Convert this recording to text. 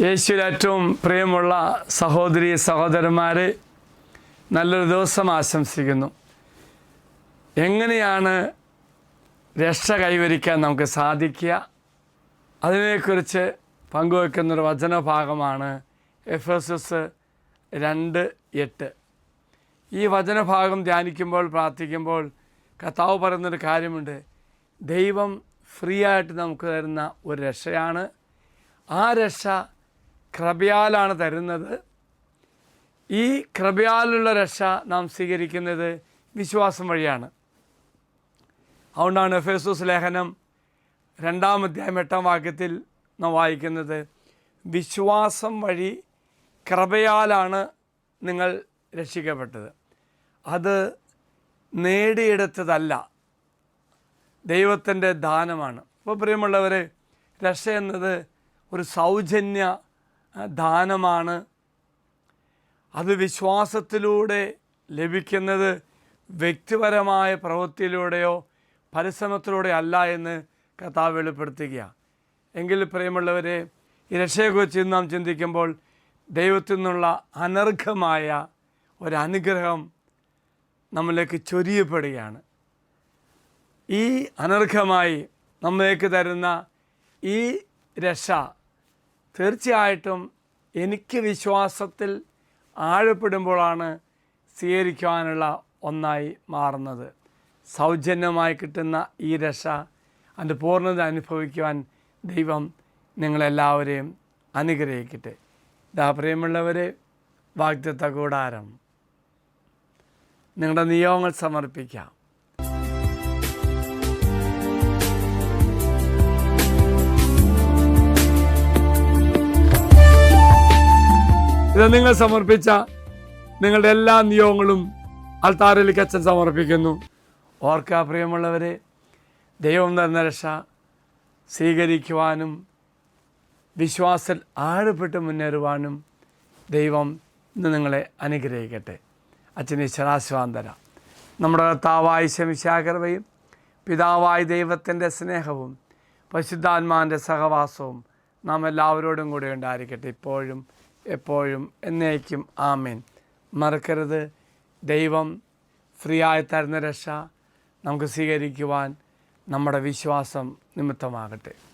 യേശുവിൽ ഏറ്റവും പ്രിയമുള്ള സഹോദരി സഹോദരന്മാരെ നല്ലൊരു ദിവസം ആശംസിക്കുന്നു. എങ്ങനെയാണ് രക്ഷ കൈവരിക്കാൻ നമുക്ക് സാധിക്കുക? അതിനെക്കുറിച്ച് പങ്കുവെക്കുന്നൊരു വചനഭാഗമാണ് എഫ് എസ് എസ് രണ്ട് എട്ട്. ഈ വചനഭാഗം ധ്യാനിക്കുമ്പോൾ പ്രാർത്ഥിക്കുമ്പോൾ കർത്താവ് പറയുന്നൊരു കാര്യമുണ്ട്. ദൈവം ഫ്രീ ആയിട്ട് നമുക്ക് തരുന്ന ഒരു രക്ഷയാണ്. ആ രക്ഷ കൃപയാലാണ് തരുന്നത്. ഈ കൃപയാലുള്ള രക്ഷ നാം സ്വീകരിക്കുന്നത് വിശ്വാസം വഴിയാണ്. അതുകൊണ്ടാണ് എഫേസൂസ് ലേഖനം രണ്ടാം അധ്യായം എട്ടാം വാക്യത്തിൽ നാം വായിക്കുന്നത് വിശ്വാസം വഴി കൃപയാലാണ് നിങ്ങൾ രക്ഷിക്കപ്പെട്ടത്. അത് നേടിയെടുത്തതല്ല. ദൈവത്തിന്റെ ദാനമാണ്. അപ്പോൾ പ്രിയമുള്ളവർ രക്ഷ എന്നത് ഒരു സൗജന്യ ദാനമാണ്. അത് വിശ്വാസത്തിലൂടെ ലഭിക്കുന്നത് വ്യക്തിപരമായ പ്രവൃത്തിയിലൂടെയോ പരിശ്രമത്തിലൂടെയോ അല്ല എന്ന് കർത്താവ് വെളിപ്പെടുത്തുകയാണ് എങ്കിൽ പ്രിയമുള്ളവരെ ഈ രക്ഷയെക്കുറിച്ച് നാം ചിന്തിക്കുമ്പോൾ ദൈവത്തിൽ നിന്നുള്ള അനർഘമായ ഒരനുഗ്രഹം അനുഗ്രഹം നമ്മളിലേക്ക് ചൊരിയപ്പെടുകയാണ്. ഈ അനർഘമായി നമ്മൾക്ക് തരുന്ന ഈ രക്ഷ തീർച്ചയായിട്ടും എനിക്ക് വിശ്വാസത്തിൽ ആഴപ്പെടുമ്പോഴാണ് സ്വീകരിക്കുവാനുള്ള ഒന്നായി മാറുന്നത്. സൗജന്യമായി കിട്ടുന്ന ഈ രക്ഷ അതിന്റെ പൂർണത അനുഭവിക്കുവാൻ ദൈവം നിങ്ങളെല്ലാവരെയും അനുഗ്രഹിക്കട്ടെ. ഇതാ പ്രിയമുള്ളവരെ വാഗ്ദത്ത കൂടാരം. നിങ്ങളുടെ നിയോഗങ്ങൾ സമർപ്പിക്കാം. ഇത് നിങ്ങൾ സമർപ്പിച്ച നിങ്ങളുടെ എല്ലാ നിയോഗങ്ങളും അൾത്താറിലേക്ക് അച്ഛൻ സമർപ്പിക്കുന്നു. ഓർക്ക പ്രിയമുള്ളവരെ ദൈവം തന്ന രക്ഷ സ്വീകരിക്കുവാനും വിശ്വാസത്തിൽ ആഴപ്പെട്ട് മുന്നേറുവാനും ദൈവം ഇന്ന് നിങ്ങളെ അനുഗ്രഹിക്കട്ടെ. അച്ഛനെ ശരാശ്വാന്തര നമ്മുടെ കർത്താവായ ശമിശാകർവയും പിതാവായ ദൈവത്തിന്റെ സ്നേഹവും പരിശുദ്ധാത്മാവിന്റെ സഹവാസവും നാം എല്ലാവരോടും കൂടെ ഉണ്ടായിരിക്കട്ടെ. ഇപ്പോഴും എപ്പോഴും എന്നേക്കും ആമേൻ. മറക്കരുത്. ദൈവം ഫ്രീ ആയി തരുന്ന രക്ഷ നമുക്ക് സ്വീകരിക്കുവാൻ നമ്മുടെ വിശ്വാസം നിമിത്തമാകട്ടെ.